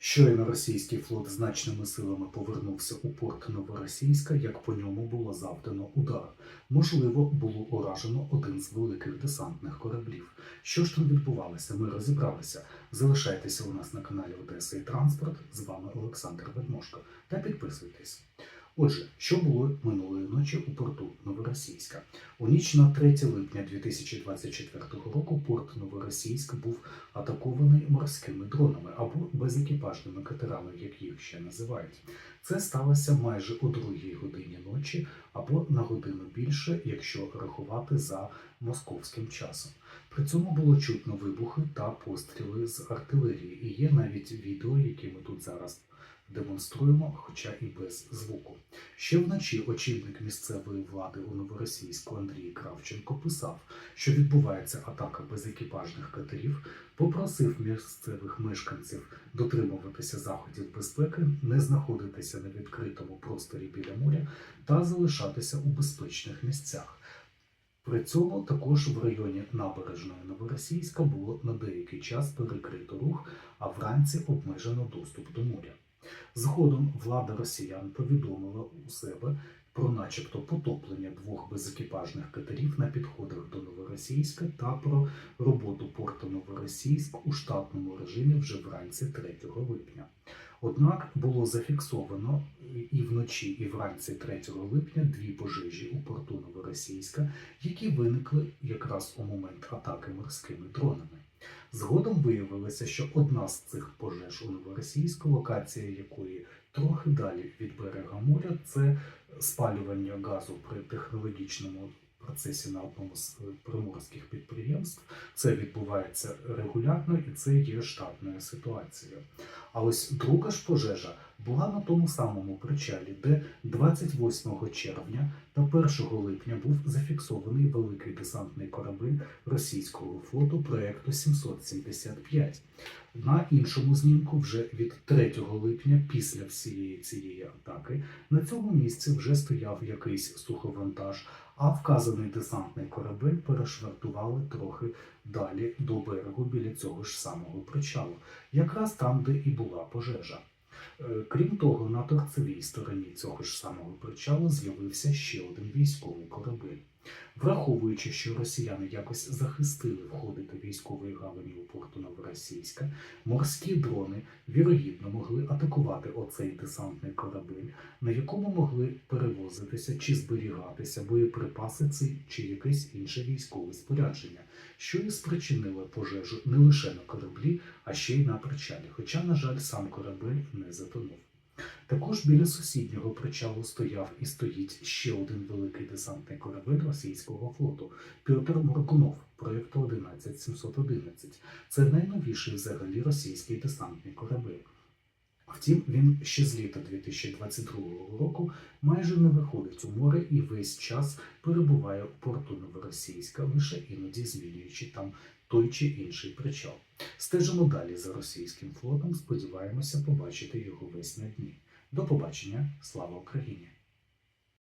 Щойно російський флот значними силами повернувся у порт Новоросійська, як по ньому було завдано удар. Можливо, було уражено один з великих десантних кораблів. Що ж там відбувалося? Ми розібралися. Залишайтеся у нас на каналі Одеса і Транспорт. З вами Олександр Ведмошко. Та підписуйтесь. Отже, що було минулої ночі у порту Новоросійська? У ніч на 3 липня 2024 року порт Новоросійськ був атакований морськими дронами або безекіпажними катерами, як їх ще називають. Це сталося майже о другій годині ночі або на годину більше, якщо рахувати за московським часом. При цьому було чутно вибухи та постріли з артилерії, і є навіть відео, які ми тут зараз демонструємо, хоча і без звуку. Ще вночі очільник місцевої влади у Новоросійську Андрій Кравченко писав, що відбувається атака безекіпажних катерів, попросив місцевих мешканців дотримуватися заходів безпеки, не знаходитися на відкритому просторі біля моря та залишатися у безпечних місцях. При цьому також в районі набережної Новоросійська було на деякий час перекрито рух, а вранці обмежено доступ до моря. Згодом влада росіян повідомила у себе про начебто потоплення двох безекіпажних катерів на підходах до Новоросійська та про роботу порту Новоросійськ у штатному режимі вже вранці 3 липня. Однак було зафіксовано і вночі, і вранці 3 липня дві пожежі у порту Новоросійська, які виникли якраз у момент атаки морськими дронами. Згодом виявилося, що одна з цих пожеж у Новоросійську, локація якої трохи далі від берега моря, це спалювання газу при технологічному процесі на одному з е, приморських підприємств. Це відбувається регулярно і це є штатною ситуацією. А ось друга ж пожежа була на тому самому причалі, де 28 червня та 1 липня був зафіксований великий десантний корабель російського флоту проекту 775. На іншому знімку вже від 3 липня, після всієї цієї атаки, на цьому місці вже стояв якийсь суховантаж, а вказаний десантний корабель перешвартували трохи далі до берегу біля цього ж самого причалу, якраз там, де і була пожежа. Е, Крім того, на торцевій стороні цього ж самого причалу з'явився ще один військовий корабель. Враховуючи, що росіяни якось захистили входи до військової гавані у порту Новоросійська, морські дрони вірогідно могли атакувати оцей десантний корабель, на якому могли перевозитися чи зберігатися боєприпаси чи якесь інше військове спорядження, що і спричинило пожежу не лише на кораблі, а ще й на причалі. Хоча, на жаль, сам корабель не затонув. Також біля сусіднього причалу стояв і стоїть ще один великий десантний корабель російського флоту Петр Моргунов проєкту 11711. Це найновіший взагалі російський десантний корабель. Втім, він ще з літа 2022 року майже не виходить у море і весь час перебуває у порту Новоросійська, лише іноді змінюючи там той чи інший причал. Стежимо далі за російським флотом, сподіваємося побачити його весь на дні. До побачення, слава Україні!